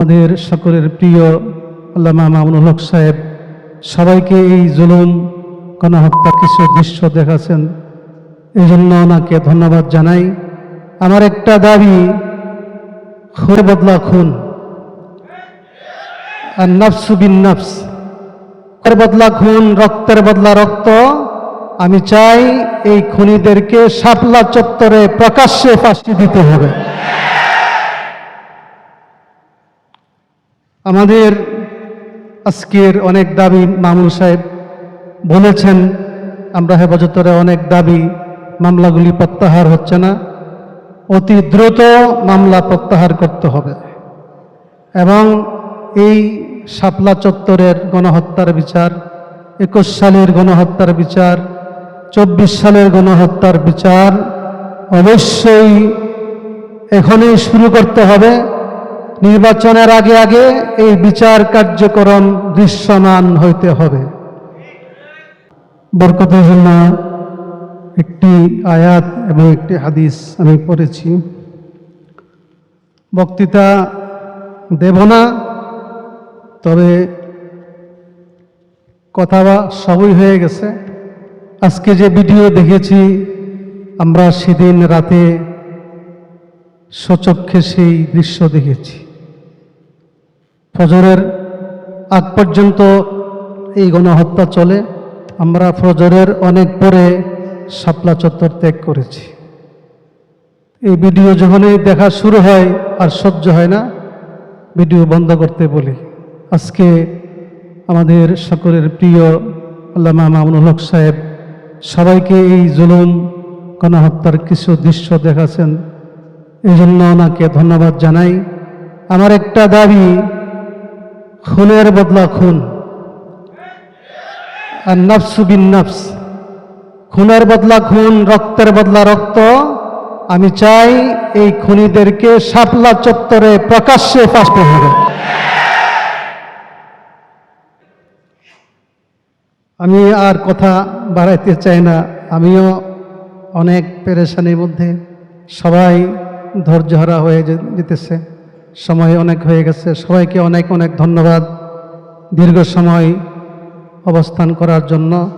আমাদের সকলের প্রিয় আল্লামা মামুনুল হক সাহেব, সবাইকে এই জুলুম, গণহত্যা কিছু দৃশ্য দেখাচ্ছেন। এই জন্য ওনাকে ধন্যবাদ জানাই। আমার একটা দাবি খুনের বদলা খুন। আর নফসু বিন নফস, খুনের বদলা খুন, রক্তের বদলা রক্ত। আমি চাই এই খুনিদেরকে শাপলা চত্বরে প্রকাশ্যে ফাঁসি দিতে হবে। আমাদের আজকের অনেক দাবি মামুন সাহেব বলেছেন, আমরা হেফাজতরে অনেক দাবি মামলাগুলি প্রত্যাহার হচ্ছে না। অতি দ্রুত মামলা প্রত্যাহার করতে হবে। এবং এই শাপলা চত্বরের গণহত্যার বিচার, একুশ সালের গণহত্যার বিচার, চব্বিশ সালের গণহত্যার বিচার অবশ্যই এখনই শুরু করতে হবে। নির্বাচনের আগে আগে এই বিচার কার্যক্রম দৃশ্যমান হইতে হবে। বরকতের জন্য একটি আয়াত এবং একটি হাদিস আমি পড়েছি। বক্তৃতা দেব না, তবে কথা সবই হয়ে গেছে। আজকে যে ভিডিও দেখেছি, আমরা সেদিন রাতে সচক্ষে সেই দৃশ্য দেখেছি। ফজরের আগ পর্যন্ত এই গণহত্যা চলে। আমরা ফজরের অনেক পরে শাপলা চত্বর ত্যাগ করেছি। এই ভিডিও যখনই দেখা শুরু হয় আর সহ্য হয় না, ভিডিও বন্ধ করতে বলি। আজকে আমাদের সকলের প্রিয় আল্লামা মামুনুল হক সাহেব সবাইকে এই জুলুম, গণহত্যার কিছু দৃশ্য দেখাচ্ছেন। এই জন্য ওনাকে ধন্যবাদ জানাই। আমার একটা দাবি খুনের বদলা খুন। আর নফসু বিন নফস। খুনের বদলা খুন, রক্তের বদলা রক্ত। আমি চাই এই খুনিদেরকে শাপলা চত্বরে প্রকাশ্যে ফাঁসতে হবে আমি আর কথা বাড়াইতে চাই না। আমিও অনেক পেরেশানির মধ্যে সবাই ধৈর্যহারা হয়ে যেতেছে। সময় অনেক হয়ে গেছে। সবাইকে অনেক অনেক ধন্যবাদ দীর্ঘ সময় অবস্থান করার জন্য।